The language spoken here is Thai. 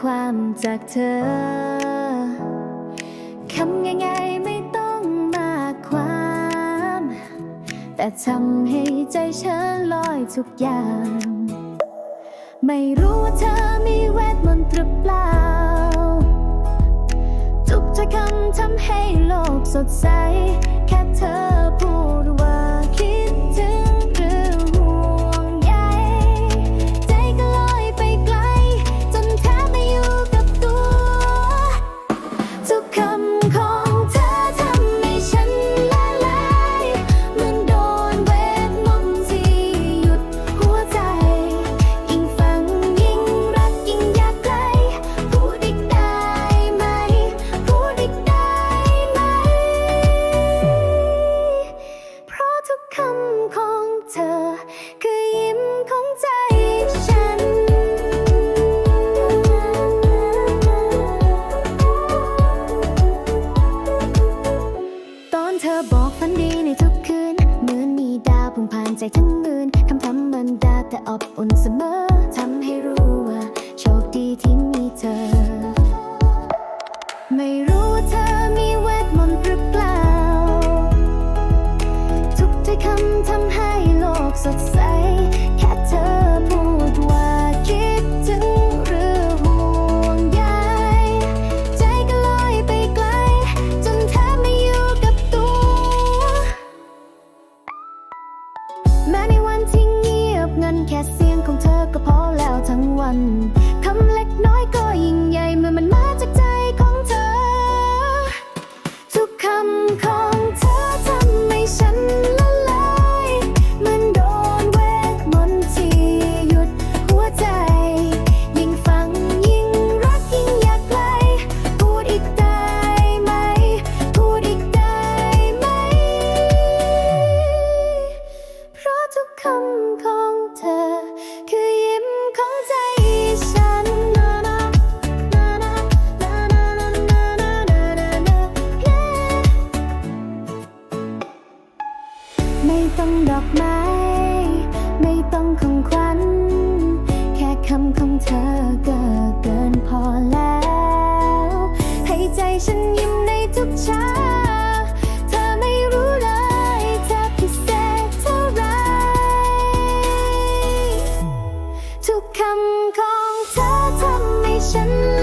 ความจากเธอ คำง่ายๆไม่ต้องมากความ แต่ทำให้ใจฉันลอยทุกอย่าง ไม่รู้ว่าเธอมีเวทมนต์หรือเปล่า ทุกถ้อยคำทำให้โลกสดใส แค่เธอ คือยิ้มของใจฉัน ตอนเธอบอกฝันดีในทุกคืนเหมือนมีดาวพุ่งผ่านใจทั้งมืนคำธรรมดาแต่อบอุ่นเสมอทำให้รู้ว่า โชคดีที่มีเธอ ไม่รู้ สดใส แค่เธอพูดว่าคิดถึงหรือห่วงใยใจก็ลอยไปไกล จนแทบไม่อยู่กับตัว แม้ในวันที่เงียบงันแค่เสียงของเธอก็พอแล้วทั้งวัน ต้องดอกไม้ ไม่ต้องของขวัญ แค่คำของเธอก็เกินพอแล้ว ให้ใจฉันยิ้มในทุกเช้าเธอไม่รู้เลยเธอพิเศษเท่าไร ทุกคำของเธอทำให้ฉัน